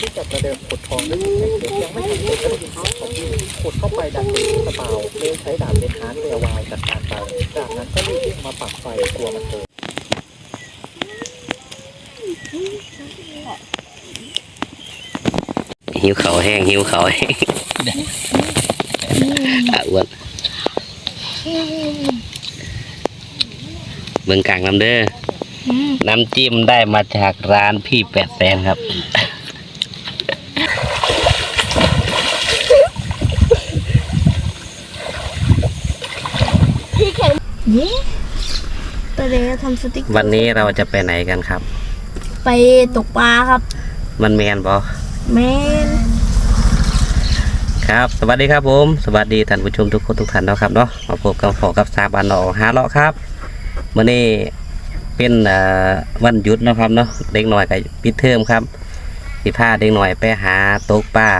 ที่จะประเดิมขุดทองด้วยแข่งยังไม่ทันเสร็จก็ได้ยินเสียงของพี่ขุดเข้าไปดันเป็นสเปาเลยใช้ดาบเป็นฮาร์ดแวร์วาวจัดการไปจากนั้นก็รีบวิ่งมาปักไฟกลัวมันเจอหิวเขาแห้งหิวเขาแห้งอะอ้วนเมืองกลางน้ำเด้อน้ำจิ้มได้มาจากร้านพี่แปดแสนครับ นี่ไปเลยทำสติ๊กวันนี้เราจะไปไหนกันครับ ไปตกปลาครับ มันแมนบอแม่นครับ สวัสดีครับผม สวัสดีท่านผู้ชมทุกคนทุกท่านเนาะครับเนาะมาพบกับขอกับซาบานหนอฮาเลาะครับวันนี้เป็นเอ่อวันหยุดเนาะครับเนาะเด็กหน่อยกับปิดเทอมครับสิพาเด็กหน่อยไปหาตกปลา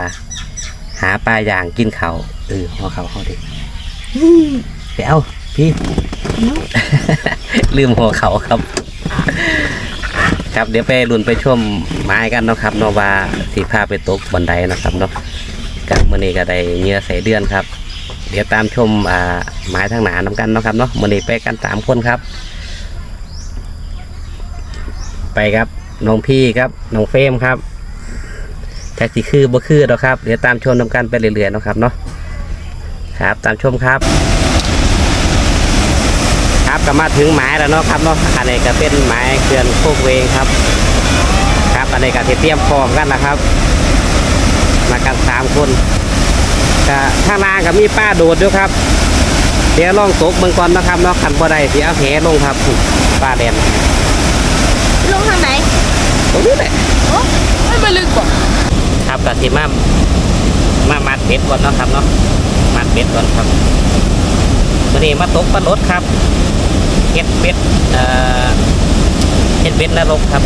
หาปลาอย่างกินเขาวเออหัวเขาเขาดิไปเอา พี่ ลืมหัวเขาครับ ครับเดี๋ยวไปลุ่นไปชมไม้กันเนาะครับเนาะว่าสีผ้าไปตกบันไดเนาะครับเนาะกับมื่อนี้ก็ได้เหงื่อใส่เดือนครับ เดี๋ยวตามชมอ่าไม้ทางหนาน้กันเนาะครับเนาะมื่อนี้ไปกันสามคนครับ ไปครับน้องพี่ครับน้องเฟรมครับแท็กซี่คือบ่คือเนาะครับ เดี๋ยวตามชมน้กันไปเรื่อยๆเนาะครับเนาะครับ ตามชมครับ ครับก็มาถึงหมายแล้วเนาะครับเนาะอันนี้ก็เป็นหมายเขื่อนโคกเวงครับ ครับอันนี้ก็ที่เตรียมพร้อมกันนะครับ มากันสามคนก็ข้างล่างก็มีป้าโดดด้วยครับ เดี๋ยวลองตกเบิ่งก่อนนะครับเนาะขันบ่ได้สิเอาแหลงครับป้าแดนลงทางไหนตรงนี้แหละโอ้ไม่มาลึกบ่ครับก็สิมามามัดเบ็ดก่อนเนาะครับเนาะมัดเบ็ดก่อนครับวันนี้มาตกปลาลดครับ เฮ็ดเบ็ดเอ่อเฮ็ดเบ็ดนรกครับ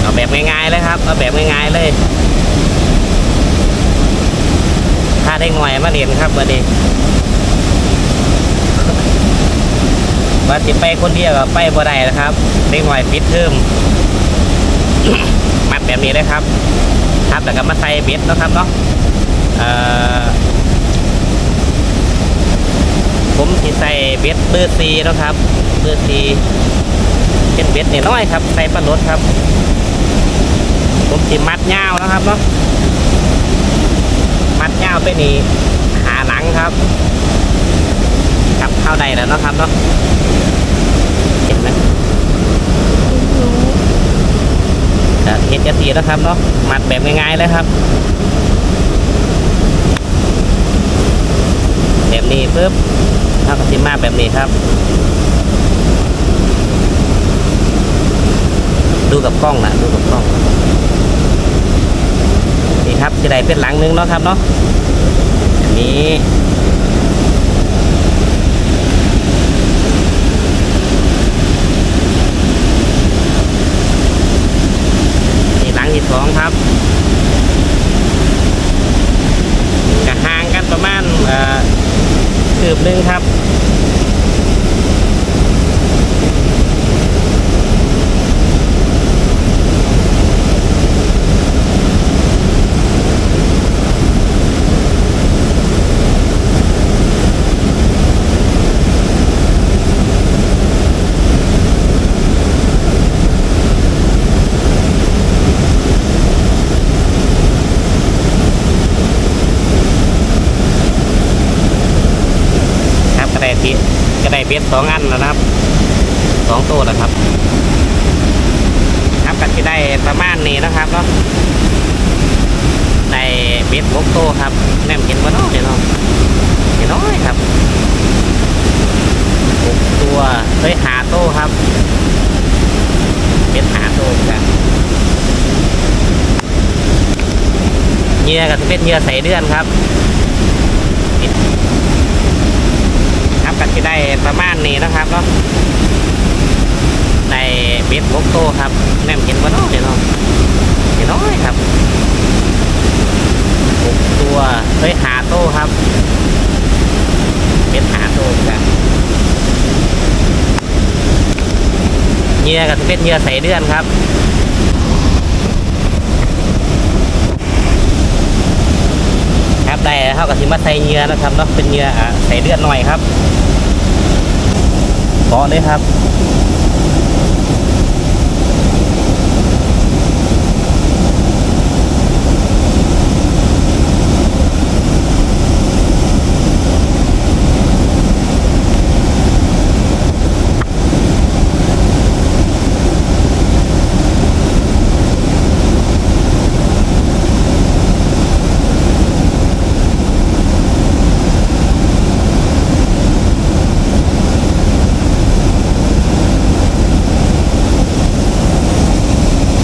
เอาแบบง่ายๆเลยครับเอาแบบง่ายๆเลยถ้าได้หน่อยมาเรียนครับวันนี้ว่าสิไปคนเดียวก็ไปบ่ได้นะครับเด็กหน่อยปิดเทอมมัดแบบนี้เลยครับ ครับแต่ก็มาใส่เบ็ดนะครับเนาะ ผมสิใส่เบ็ดเบอร์ซีเนาะครับเบอร์ซีเป็นเบ็ดเนี่ยน้อยครับ ใส่ปลาลดครับ ผมสิมัดยาวนะครับเนาะมัดยาวไปนี่หาหนังครับครับเข้าได้แล้วเนาะครับเนาะเห็นไหมจะเห็นจะสีแล้วครับเนาะมัดแบบง่ายๆเลยครับ แบบนี้ปุ๊บเท่ากับสิมาแบบนี้ครับ ดูกับกล้องนะดูกับกล้องนี่ครับจะได้เป็นหลังนึงเนาะครับเนาะอันนี้นี่หลังที่สองครับจะห่างกันประมาณเอ่อคืบ หนึ่งครับ ที่กระได้เบ็ดสองอันแล้วนะครับสองตัวแล้วครับ ครับก็จะได้ประมาณนี้นะครับเนาะได้เบ็ดหกตัวครับแม่มเห็นว่าน้อยเนาะเห็นน้อยครับหกตัวเฮ้ยหาตัวครับเบ็ดหาตัวกันเหยื่อก็จะเป็นเหยื่อใส่เดือนครับ ครับ ก็จะได้ประมาณนี้นะครับเนาะได้เบ็ดหกโตวครับแม่มเห็นว่าน้อยเนาะเห็นน้อยครับหกตัวเฮ้ยหาโตครับเบ็ดหาโตวกันยื่อก็จะเป็นเหยื่อใส่เดือนครับครับได้เท่ากับที่มาใส่เหยื่อนะครับเนาะเป็นเหยื่อใส่เดือนหน่อยครับ เกาะเลยครับ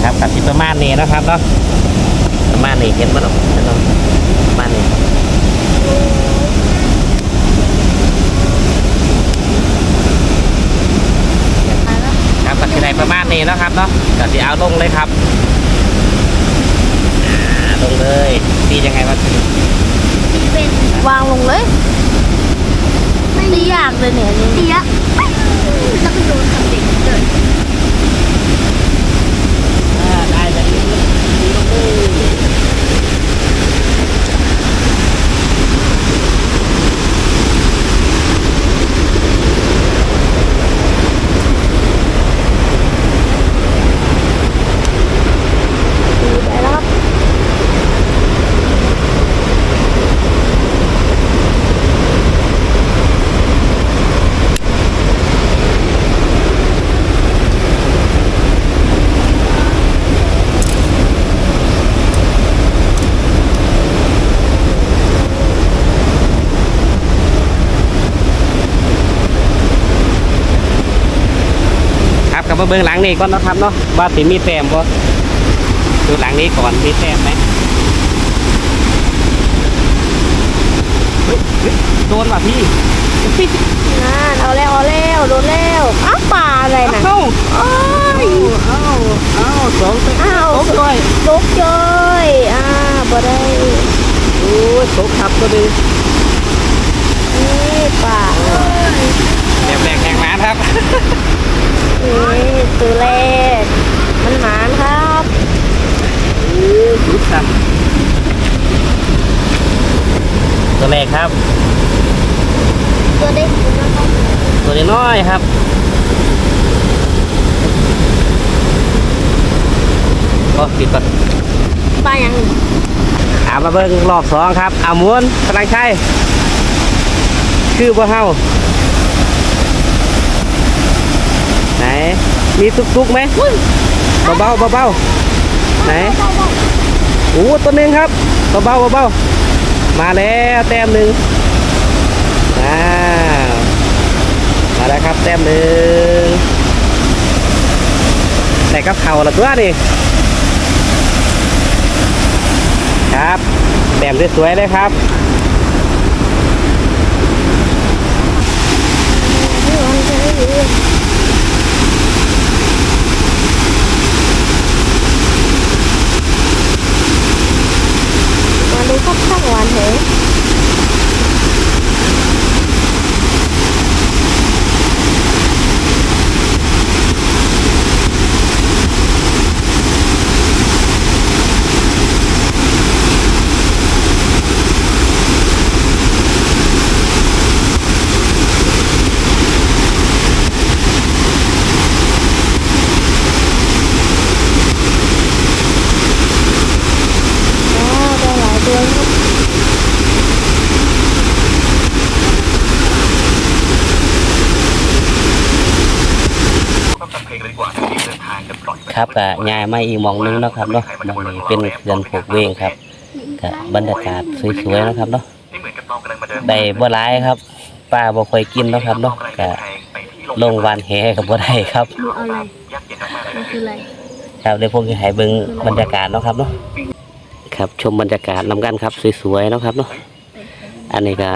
ครับกับที่ประมาณนี้นะครับเนาะประมาณนี้ เห็นมั้ยเนาะเห็นเนาะประมาณนี้ครับกับที่ใดประมาณนี้นะครับเนาะกับที่เอาลงเลยครับอ่าลงเลยตียังไงวะเป็นวางลงเลยไม่ได้ยากเลยเนี่ยนี่ยากแล้วก็โยนกับเด็กเลย อ่าได้เลยตีลงเลย ดีไปแล้วครับ ครับกลับ มาเบื้องหลังนี่ก่อนนะครับเนาะว่าสิมีแต้มบ่ดูหลังนี้ก่อนมีแต้มไหมเฮ้ยเฮ้ยโดนว่ะพี่นั่นเอาแล้วเอาแล้วโดนแล้วอ้าวปลาอะไรนะเอ้าโอ้ยเอ้าเอ้าสองอ้าวตกด้วยตกเจยอ่าบ่ได้โอ้ยตกครับก็ดีนี่ปลาแบบแรกแข่งม้าครับนี่ ตัวแรก มันหมานครับรุดครับ ตัวแรกครับ ตัวได้กินนะครับตัวน้อยๆครับก็ปิดก่อนปลาอย่างนี้อามาเบิ่งรอบสองครับอาหมุนพลังชัยคือบ่เฮาไหน มีตุกๆไหมเบาๆเบาๆไหนโอ้ตัวหนึ่งครับเบาๆเบาๆมาแล้วแต้มหนึ่งอ้าวมาแล้วครับแต้มหนึ่งแต่กับเข่าละตัวนี่ครับแต้มสวยๆเลยครับ นี่มันจะได้ดีมาดู ครับข้างหวานเหรอ ว้าวได้หลายตัวครับ ครับกะยายไม่อีกมองนึงเนาะครับเนาะมองนี้เป็นเขื่อนผูกเวงครับกะบรรยากาศสวยๆนะครับเนาะได้บ่หลายครับป้าบ่ค่อยกินเนาะครับเนาะกะลงวานแหกับบ่ได้ครับไรมันคืออะไรครับเดี๋ยวผมจะให้เบิ่งบรรยากาศเนาะครับเนาะครับชมบรรยากาศนำกันครับสวยๆเนาะครับเนาะอันนี้ก็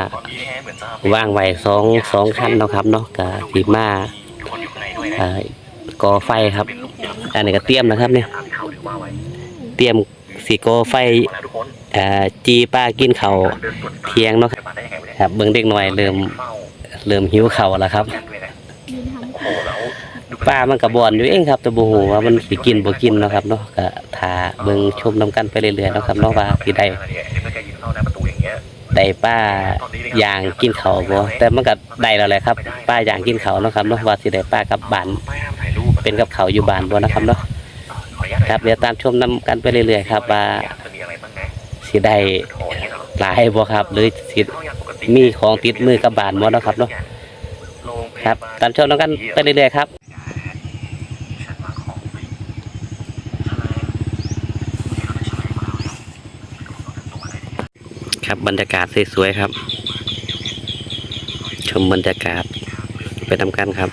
ว่างไว้สองสองชั้นเนาะครับเนาะกะสีมาอ่ากอไฟครับ อันนี้ก็เตรียมนะครับเนี่ยเตรียมสีโกอไฟเอ่อจีป้ากินเขาวเที่ยงเนาะครับครับเบิ่งเด็กหน่อยเริ่มเริ่มหิวเข่าวแล้วครับป้ามันก็บ่อนอยู่เองครับแต่บ่ฮู้ว่ามันสิกินบ่กินเนาะครับเนาะก็ถ้าเบิ่งชมนํกันไปเรื่อยๆเนาะครับเนาะว่าสิได้ได้ป้าย่างกินข้าวบ่แต่มันก็ได้แล้วแหละครับ ป้าย่างกินข้าวเนาะครับเนาะว่าสิได้ป้ากลับบ้าน เป็นกับข้าวอยู่บ้านบ่นะครับเนาะครับเดี๋ยวตามชมนํกันไปเรื่อยๆครับว่าสิได้หลายบ่ครับ หรือสิมีของติดมือกลับบ้านบ่เนาะครับเนาะครับ ตามชมนํกันไปเรื่อยๆครับครับบรรยากาศสวยๆครับ ชมบรรยากาศไปทำกันครับ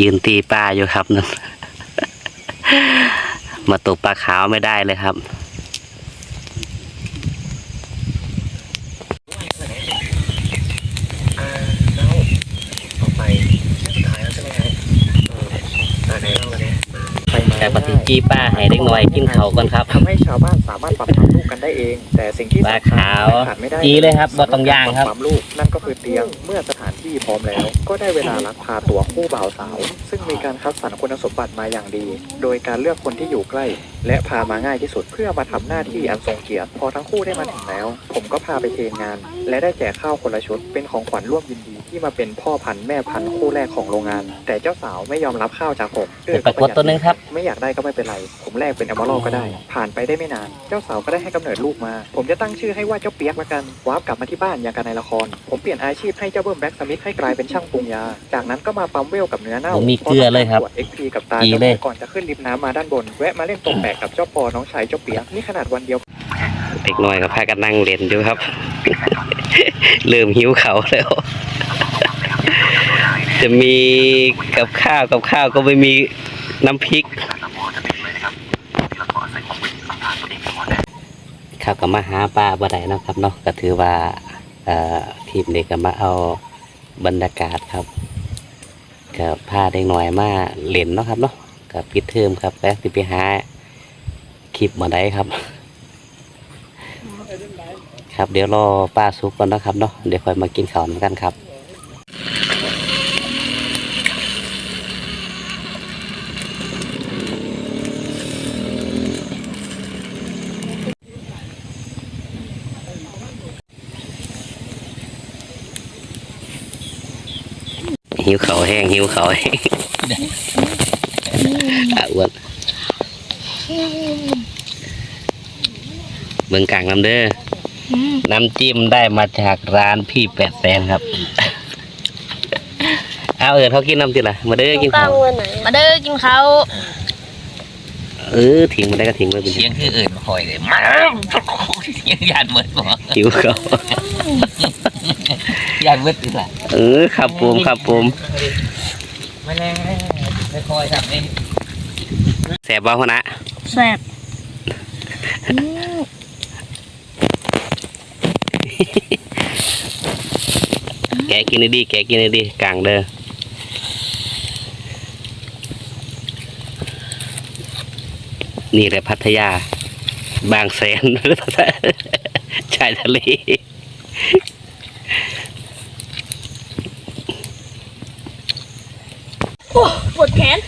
ยืนตีปลาอยู่ครับนั่นมาตกปลาขาวไม่ได้เลยครับ ต่อไปสุดท้ายแล้วใช่ไหมครับเออไหนเล่าเลยเนี่ยไปมา แต่ปฏิจีป้าให้เด็กน้อยกินเขาวก่อนครับ ทำให้ชาวบ้านสามารถปรับความลูกกันได้เอง แต่สิ่งที่ปลาสำคัญขาวและขาดไม่ได้จีเลยครับบ่ต้องย่างครับความลูกนั่นก็คือเตียงเมื่อสถานที่พร้อมแล้ว ก็ได้เวลาลักพาตัวคู่บ่าวสาว ซึ่งมีการคัดสรรคุณสมบัติมาอย่างดี โดยการเลือกคนที่อยู่ใกล้ และพามาง่ายที่สุดเพื่อมาทำหน้าที่อันทรงเกียรติพอทั้งคู่ได้มาถึงแล้ว ผมก็พาไปเทงาน และได้แจกข้าวคนละชุดเป็นของขวัญร่วมยินดีที่มาเป็นพ่อพันธุ์แม่พันธุ์คู่แรกของโรงงาน แต่เจ้าสาวไม่ยอมรับข้าวจากผมเออปรากฏตัวหนึงครับ ไม่อยากได้ก็ไม่เป็นไร ผมแลกเป็นแอมเบอก็ได้ ผ่านไปได้ไม่นาน เจ้าสาวก็ได้ให้กำเนิดลูกมา ผมจะตั้งชื่อให้ว่าเจ้าเปียกละกันวาร์ปกลับมาที่บ้านอย่างกันในละคร ผมเปลี่ยนอาชีพให้เจ้าเบิ้มแบ็กสมิธให้กลายเป็นช่างปรุงยา จากนั้นก็มาปั๊มเวลกับเนื้อเน่าผมมีเกลือเลยครับพาะทำกาตวจ XP กับตาจีเจ้าเลยก่อนจะขึ้นลิฟต์น้ำมาด้านบนแวะมาเล่นตรงแบกกับเจ้าปอน้องชายเจ้าเปียกนี่ขนาดวันเดียวเด็กน้อยก็พากันนั่งเล่นอยู่ครับ เริ่มหิวเขาแล้ว จะมีกับข้าวกับข้าวก็ไม่มีน้ำพริกครับก็มาหาปลาบ่ได้นะครับเนาะก็ถือว่าทีมนี้ก็มาเอาบรรยากาศครับก็พาเด็กน้อยมาเล่นเนาะครับเนาะก็ปิดเทอมครับแล้วสิไปหา คลิปมาได้ครับ ครับเดี๋ยวรอป้าซุกก่อนนะครับเนาะเดี๋ยวค่อยมากินข้าวกันครับหิวเขาแห้งหิวเขาแห้งอะอ้วน เบิ่งกลางน้ำเด้อน้ำจิ้มได้มาจากร้านพี่แปดแสนครับ เอาเอิญเขากินน้ำจิ้มละมาเด้อกินข้าวมาเด้อกินข้าวเออทิ้งมาได้ก็ทิ้งไว้เป็นเสียงคืออื่นคอยเลยมายังยานเบิดบ่หิวเขาวยานเบิดอีกละเออครับผมครับผมมาแล้วไปคอยทำเองแสบบ้าพนะแซ่บ แกกินดีแกกินดีกลางเด้อนี่แหละพัทยา บางแสนชายทะเลปวดแขน